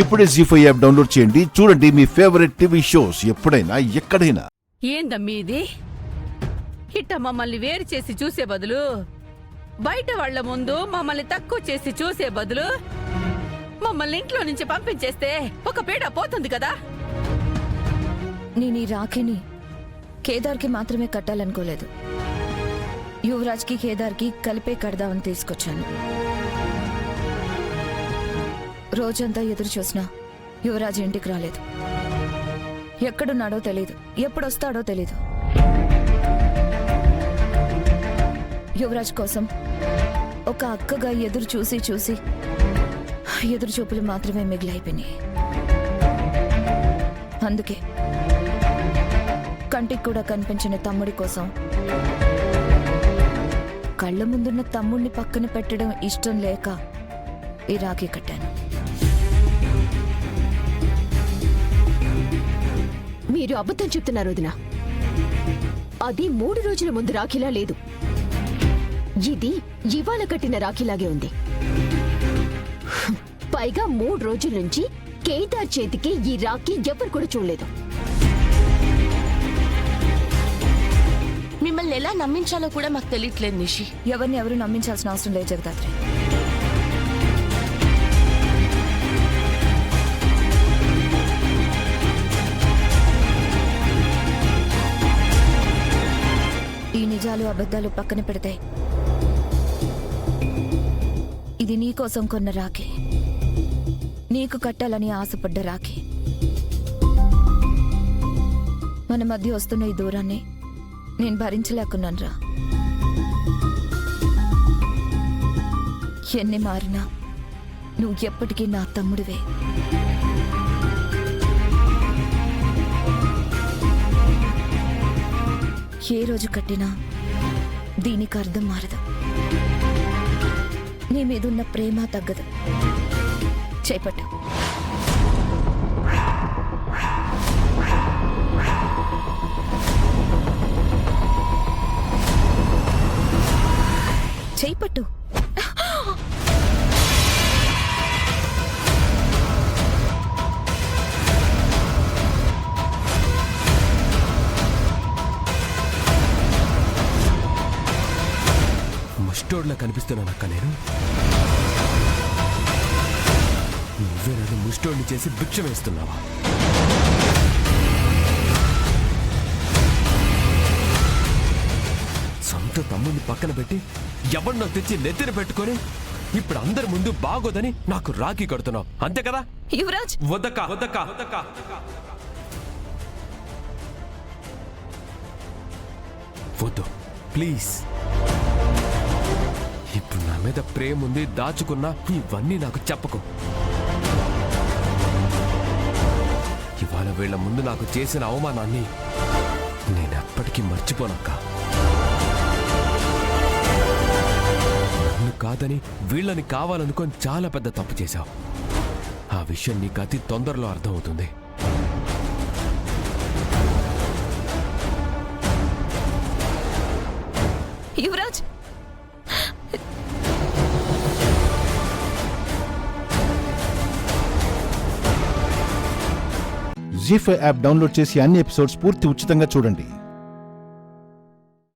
ఇప్పుడే G five app download చేయండి. చూడండి మీ ఫేవరెట్ టీవీ షోస్ ఎప్పుడైనా ఎక్కడైనా. ఏందమ్మీ ఇది? ఇట్ట మమ్మల్ని వేరు చేసి చూసే బదులు బయట వాళ్ళ ముందు మమ్మల్ని తక్కువ చేసి చూసే బదులు మమ్మల్ని ఇంట్లో నుంచి పంపించేస్తే ఒక పీడ పోతుంది కదా? నేను ఈ రాఖీని కేదార్కి మాత్రమే కట్టాలనుకోలేదు. యువరాజ్కి కేదార్కి కలిపే కడదామని తీసుకొచ్చాను. రోజంతా ఎదురు చూసినా యువరాజ్ ఇంటికి రాలేదు. ఎక్కడున్నాడో తెలియదు ఎప్పుడొస్తాడో తెలీదు. యువరాజ్ కోసం ఒక అక్కగా ఎదురు చూసి చూసి ఎదురు చూపులు మాత్రమే మిగిలైపోయినాయి అందుకే కంటికి కూడా కనిపించిన తమ్ముడి కోసం కళ్ళ ముందున్న తమ్ముడిని పక్కన పెట్టడం ఇష్టం లేక ఈ రాఖీ కట్టాను. మీరు అబద్ధం చెప్తున్నారు వదినా. అది మూడు రోజుల ముందు రాఖీలా లేదు. ఇది ఇవాళ కట్టిన రాఖీలాగే ఉంది. పైగా మూడు రోజుల నుంచి కేదార్ చేతికి ఈ రాఖీ ఎవరు కూడా చూడలేదు. మిమ్మల్ని ఎలా నమ్మించాలో కూడా మాకు తెలియట్లేదు నిషి. ఎవరిని ఎవరు నమ్మించాల్సిన అవసరం లేదు జగదాత్రి. నిజాలు అబద్ధాలు పక్కన పెడితే ఇది నీకోసం కొన్న రాఖీ. నీకు కట్టాలని ఆశపడ్డ రాఖీ. మన మధ్య వస్తున్న ఈ దూరాన్ని నేను భరించలేకున్నాను రా. ఎన్ని మారినా నువ్వు ఎప్పటికీ నా తమ్ముడివే. ఏ రోజు కట్టినా దీనికి అర్థం మారదు. నీ మీదున్న ప్రేమ తగ్గదు. చేపట్టు. చేపట్టు. ముస్టోడ్లా కనిపిస్తున్నాను అక్క నేను. నువ్వే నన్ను ముస్టోడ్ని చేసి భిక్ష వేస్తున్నావా? సొంత తమ్ముడిని పక్కన పెట్టి ఎవరినో తెచ్చి నెత్తిన పెట్టుకొని ఇప్పుడు అందరి ముందు బాగోదని నాకు రాఖీ కడుతున్నావు. అంతే కదా? యువరాజ్! వద్దక్క వద్దక్క. వద్దక్క వద్దు. ప్లీజ్. ఇప్పుడు నా మీద ప్రేమ ఉంది దాచుకున్నా ఇవన్నీ నాకు చెప్పకు. ఇవాళ వీళ్ళ ముందు నాకు చేసిన అవమానాన్ని నేను ఎప్పటికీ మర్చిపోనక్క. నన్ను కాదని వీళ్ళని కావాలనుకొని చాలా పెద్ద తప్పు చేశావు. ఆ విషయం నీకు అతి తొందరలో అర్థమవుతుంది. Yuvraj! Zee five app download చేసి అన్ని ఎపిసోడ్స్ పూర్తి ఉచితంగా చూడండి.